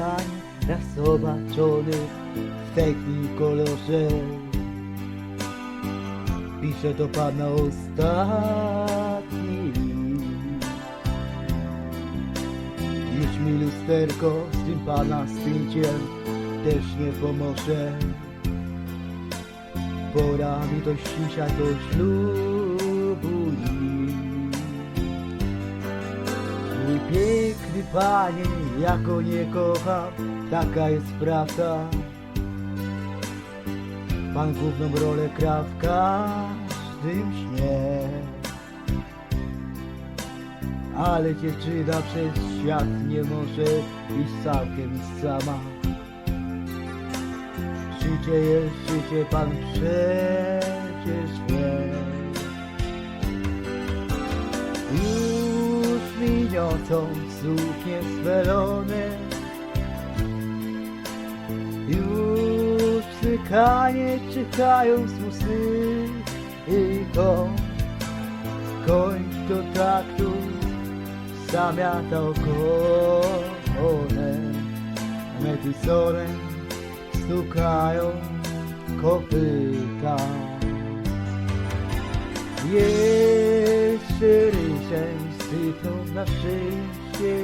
Panie, raz zobaczony w takim kolorze. Piszę do pana ostatni. Już mi lusterko z tym pana zdjęciem też nie pomoże. Pora mi do ścisia do ślubu piękny panie, ja nie kocham, taka jest prawda. Pan główną rolę gra w każdym śnie. Ale dziewczyna przez świat nie może iść całkiem sama. Życie jest życie, pan przecież wie. Już miniotą suknie zwelone Już psykanie czekają z muzyką Koń do taktu zamiata okonem Medisorem stukają kopyta. Jeszcze rysem sypną na szczęście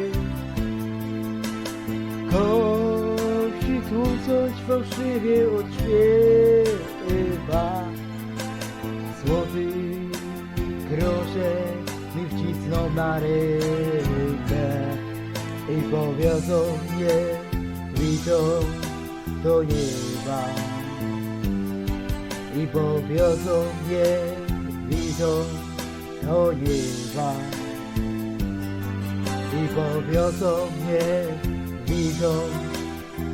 Kości tu coś fałszywie odśpiewa Złoty groszek mi wcisną na rękę I powiozą mnie witą do nieba. I powiozą mnie widzą do nieba i powiozą mnie widzą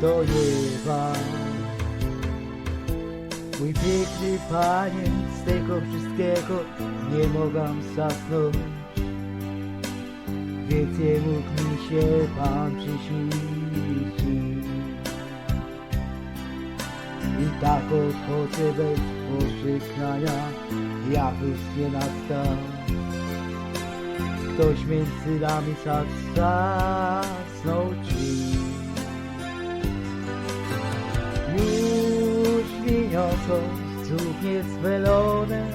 do nieba mój piękny panie z tego wszystkiego nie mogłam zasnąć. Więc nie mógł mi się pan przyśnić i tak bez pożegnania, jak już nie nastał. Ktoś między nami zasnął drzwi. Już mi niosą suknie zwelone,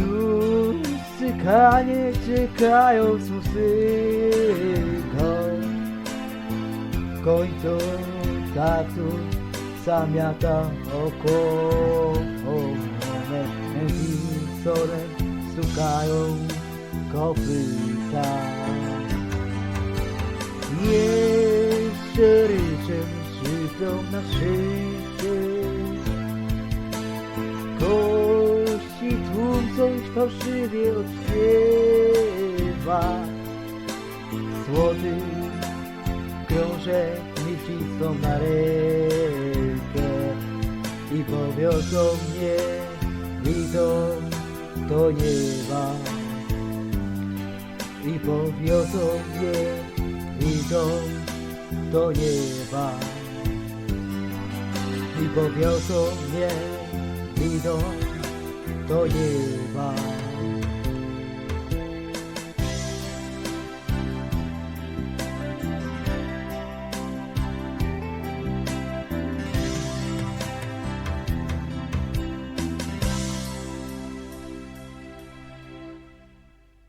już cykanie czekają z muzyką. Końcu tatu zamiata okołone wisorem stukają kopyta. Jeszcze ryczem szybią na szycie. Kości tłum coś fałszywie odśpiewa złoty krążek wcisną na rękę i powiozą mnie widzą do nieba i powiozą mnie widzą do nieba i powiozą mnie widzą do nieba